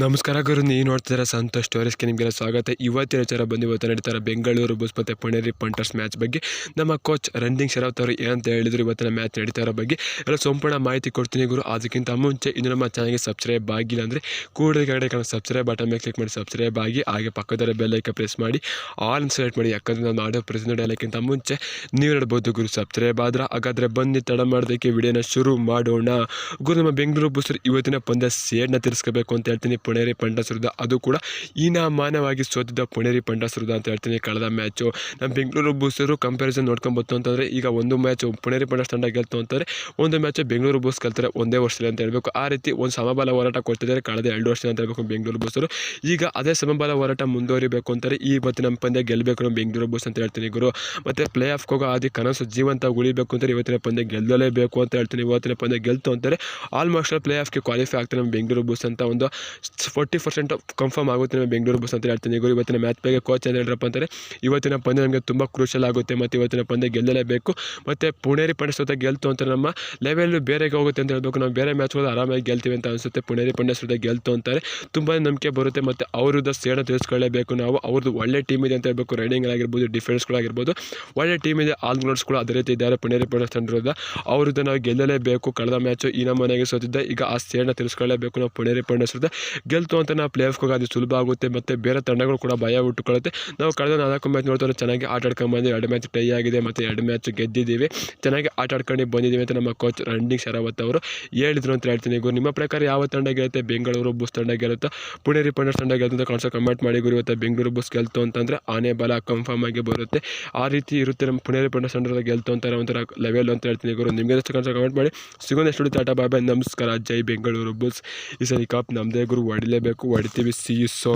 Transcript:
ನಮಸ್ಕಾರ ಗುರು, ನೀವು ನೋಡ್ತಿದ್ದಾರೆ ಸಂತೋಷ್ ಸ್ಟೋರೀಸ್ಗೆ ನಿಮಗೆಲ್ಲ ಸ್ವಾಗತ. ಇವತ್ತಿನ ವಿಚಾರ ಬಂದು ಇವತ್ತು ನಡೀತಾರೆ ಬೆಂಗಳೂರು ಬುಸ್ ಮತ್ತು ಪಣೇರಿ ಪಂಟರ್ಸ್ ಮ್ಯಾಚ್ ಬಗ್ಗೆ ನಮ್ಮ ಕೋಚ್ ರನ್ನಿಂಗ್ ಶರಾವತ್ ಅವರು ಏನಂತ ಹೇಳಿದ್ರು ಇವತ್ತಿನ ಮ್ಯಾಚ್ ನಡೀತಾ ಬಗ್ಗೆ. ಎಲ್ಲ ಸಂಪೂರ್ಣ ಮಾಹಿತಿ ಕೊಡ್ತೀನಿ ಗುರು, ಅದಕ್ಕಿಂತ ಮುಂಚೆ ಇನ್ನು ನಮ್ಮ ಚಾನಲ್ಗೆ ಸಬ್ಸ್ಕ್ರೈಬ್ ಆಗಿಲ್ಲ ಅಂದರೆ ಕೂಡಲೇ ಕಡೆ ಕಾಣೋ ಸಬ್ಸ್ಕ್ರೈಬ್ ಬಟನ್ ಮೇಲೆ ಕ್ಲಿಕ್ ಮಾಡಿ, ಸಬ್ಸ್ಕ್ರೈಬ್ ಆಗಿ ಹಾಗೆ ಪಕ್ಕದಲ್ಲಿ ಬೆಲ್ಲೈಕ ಪ್ರೆಸ್ ಮಾಡಿ, ಆಲ್ ಸೆಲೆಕ್ಟ್ ಮಾಡಿ. ಯಾಕಂದರೆ ನಾನು ಆಡೋ ಪ್ರೆಸ್ ಹೇಳೋಕ್ಕಿಂತ ಮುಂಚೆ ನೀವು ನೋಡ್ಬೋದು ಗುರು, ಸಬ್ಸ್ಕ್ರೈಬ್ ಆದ್ರೆ ಹಾಗಾದರೆ ಬನ್ನಿ, ತಡ ಮಾಡೋದಕ್ಕೆ ವಿಡಿಯೋನ ಶುರು ಮಾಡೋಣ. ಗುರು, ನಮ್ಮ ಬೆಂಗಳೂರು ಬುಸ್ರು ಇವತ್ತಿನ ಪಂದ್ಯ ಸೇಡ್ನ ತಿರ್ಸ್ಕೋಬೇಕು ಅಂತ ಹೇಳ್ತೀನಿ. ಪುಣೇರಿ ಪಂಡಸ್ ಅದು ಕೂಡ ಹೀನಾಮಾನವಾಗಿ ಸೋತಿದ್ದ ಪುಣೇರಿ ಪಂಡಸ್ ಅಂತ ಹೇಳ್ತೀನಿ ಕಳೆದ ಮ್ಯಾಚು. ನಮ್ಮ ಬೆಂಗಳೂರು ಬೂಸರು ಕಂಪ್ಯಾರಿಸನ್ ನೋಡ್ಕೊಂಬತ್ತು ಅಂತಂದರೆ ಈಗ ಒಂದು ಮ್ಯಾಚ್ ಪುಣೇರಿ ಪಂಡಸ್ ತಂಡ ಗೆಲ್ತು ಅಂತಂದರೆ ಒಂದು ಮ್ಯಾಚ್ ಬೆಂಗಳೂರು ಬೂಸ್ ಕಲ್ತಾರೆ ಒಂದೇ ವರ್ಷದಲ್ಲಿ ಅಂತ ಹೇಳಬೇಕು. ಆ ರೀತಿ ಒಂದು ಸಮಬಲ ಹೋರಾಟ ಕೊಡ್ತಿದ್ದಾರೆ ಕಳೆದ ಎರಡು ವರ್ಷ ಅಂತ ಹೇಳಬೇಕು ಬೆಂಗಳೂರು ಬೂಸರು ಈಗ ಅದೇ ಸಮಬಲ ಹೋರಾಟ ಮುಂದುವರಿಬೇಕು ಅಂತಾರೆ ಈ ಇವತ್ತಿನ ಪಂದ್ಯ ಗೆಲ್ಲಬೇಕು ನಮ್ಮ ಬೆಂಗಳೂರು ಬೂಸ್ ಅಂತ ಹೇಳ್ತೀನಿ ಗುರು. ಮತ್ತು ಪ್ಲೇ ಆಫ್ಗೆ ಹೋಗೋ ಆದಿ ಕನಸು ಜೀವಂತ ಉಳಿಬೇಕು ಅಂತಾರೆ ಇವತ್ತಿನ ಪಂದ್ಯ ಗೆಲ್ಲಲೇಬೇಕು ಅಂತ ಹೇಳ್ತೀನಿ. ಇವತ್ತಿನ ಪಂದ್ಯ ಗೆಲ್ತು ಅಂತಾರೆ ಆಲ್ಮೋಸ್ಟ್ ಪ್ಲೇ ಆಫ್ಗೆ ಕ್ವಾಲಿಫೈ ಆಗ್ತಾರೆ ನಮ್ಮ ಬೆಂಗಳೂರು ಬೂಸ್ ಅಂತ ಒಂದು ಫೋರ್ಟಿ ಪರ್ಸೆಂಟ್ ಕನ್ಫರ್ಮ್ ಆಗುತ್ತೆ ನಮ್ಮ ಬೆಂಗಳೂರು ಬಸ್ ಅಂತ ಹೇಳ್ತೀನಿ. ಗುರು ಇವತ್ತಿನ ಮ್ಯಾಚ್ ಬಗ್ಗೆ ಕೋಚ್ ಅಂತ ಹೇಳ್ರಪ್ಪ ಅಂತಾರೆ ಇವತ್ತಿನ ಪಂದ್ಯ ನಮಗೆ ತುಂಬ ಕ್ರೂಷಲ್ ಆಗುತ್ತೆ ಮತ್ತು ಇವತ್ತಿನ ಪಂದ್ಯ ಗೆಲ್ಲಲೇಬೇಕು. ಮತ್ತು ಪುಣೇರಿ ಪಂಡ್ಯ ಸೊತೆ ಗೆಲ್ತು ಅಂತ ನಮ್ಮ ಲೆವೆಲ್ ಬೇರೆಗೆ ಹೋಗುತ್ತೆ ಅಂತ ಹೇಳ್ಬೇಕು. ನಾವು ಬೇರೆ ಮ್ಯಾಚ್ಗಳು ಆರಾಮಾಗಿ ಗೆಲ್ತೀವಿ ಅಂತ ಅನಿಸುತ್ತೆ. ಪುಣೇರಿ ಪಂಡ್ಯ ಸೊತೆ ಗೆಲ್ತು ಅಂತಾರೆ. ತುಂಬ ನಂಬಿಕೆ ಬರುತ್ತೆ ಮತ್ತು ಅವ್ರದ್ದು ಸೇಡ ತಿಳಿಸ್ಕೊಳ್ಳೇಬೇಕು ನಾವು. ಅವ್ರದ್ದು ಒಳ್ಳೆ ಟೀಮ್ ಇದೆ ಅಂತ ಹೇಳ್ಬೇಕು. ರೈಡಿಂಗ್ ಆಗಿರ್ಬೋದು ಡಿಫೆನ್ಸ್ಗಳಾಗಿರ್ಬೋದು ಒಳ್ಳೆ ಟೀಮ್ ಇದೆ. ಆಲ್ ಕೂಡ ಅದೇ ರೀತಿ ಇದ್ದಾರೆ ಪುಣೇರಿ ಪಂಡ್ಯ ತಂಡದ ಅವ್ರದ್ದು ನಾವು ಗೆಲ್ಲಲೇಬೇಕು. ಕಳೆದ ಮ್ಯಾಚು ಈ ನಮ್ಮ ಮನೆಗೆ ಸೋತಿದ್ದೆ. ಈಗ ಆ ಸೇಡನ್ನ ತಿಳಿಸ್ಕೊಳ್ಳೇಬೇಕು ನಾವು ಪುಣೇರಿ ಪಂಡ್ಯ ಸೊತೆ ಗೆಲ್ತು ಅಂತ ನಾವು ಪ್ಲೇ ಆಫ್ಗೆ ಅದು ಸುಲಭ ಆಗುತ್ತೆ ಮತ್ತು ಬೇರೆ ತಂಡಗಳು ಕೂಡ ಭಯ ಹುಟ್ಟುಕೊಳ್ಳುತ್ತೆ. ನಾವು ಕಳೆದ ನಾಲ್ಕು ಮ್ಯಾಚ್ ನೋಡ್ತಾರೆ ಚೆನ್ನಾಗಿ ಆಟ ಆಡ್ಕೊಂಡು ಎರಡು ಮ್ಯಾಚ್ ಟೈ ಆಗಿದೆ ಮತ್ತು ಎರಡು ಮ್ಯಾಚ್ ಗೆದ್ದಿದ್ದೀವಿ. ಚೆನ್ನಾಗಿ ಆಟ ಆಡ್ಕೊಂಡು ಬಂದಿದ್ದೀವಿ ಅಂತ ನಮ್ಮ ಕೋಚ್ ರನ್ನಿಂಗ್ ಶರಾವತ್ ಅವರು ಹೇಳಿದ್ರು ಅಂತ ಹೇಳ್ತೀನಿ ಗುರು. ನಿಮ್ಮ ಪ್ರಕಾರ ಯಾವ ತಂಡ ಗೆಲ್ಲುತ್ತೆ? ಬೆಂಗಳೂರು ಬುಸ್ ತಂಡ ಗೆಲ್ಲುತ್ತಾ? ಪುಣೆ ಪಂಡರ್ ತಂಡ ಗೆಲ್ಲುತ್ತೆ ಅಂತ ಕಮೆಂಟ್ ಮಾಡಿ ಗುರು. ಇವತ್ತು ಬೆಂಗಳೂರು ಬುಸ್ ಗೆಲ್ತು ಅಂತಂದರೆ ಆನೆ ಬಲ ಕನ್ಫರ್ಮ್ ಆಗಿ ಬರುತ್ತೆ. ಆ ರೀತಿ ಇರುತ್ತೆ ನಮ್ಮ ಪುಣೆ ಪಂಡರ್ ತಂಡದ ಗೆಲ್ತು ಅಂತಾರೆ ಒಂಥರ ಲೆವೆಲ್ ಅಂತ ಹೇಳ್ತೀನಿ ಗುರು. ನಿಮಗೆ ಕಾಣಿಸೋ ಕಮೆಂಟ್ ಮಾಡಿ. ಸಿಗೋದು ಎಷ್ಟು ಟಾಟಾ ಬಾಯ್ ನಮಸ್ಕಾರ. ಜೈ ಬೆಂಗಳೂರು ಬುಲ್ಸ್. ಈ ಸರಿ ಕಪ್ ನಮ್ಮದೇ ಗುರು. guarda, ele é bem com guarda, teve se isso.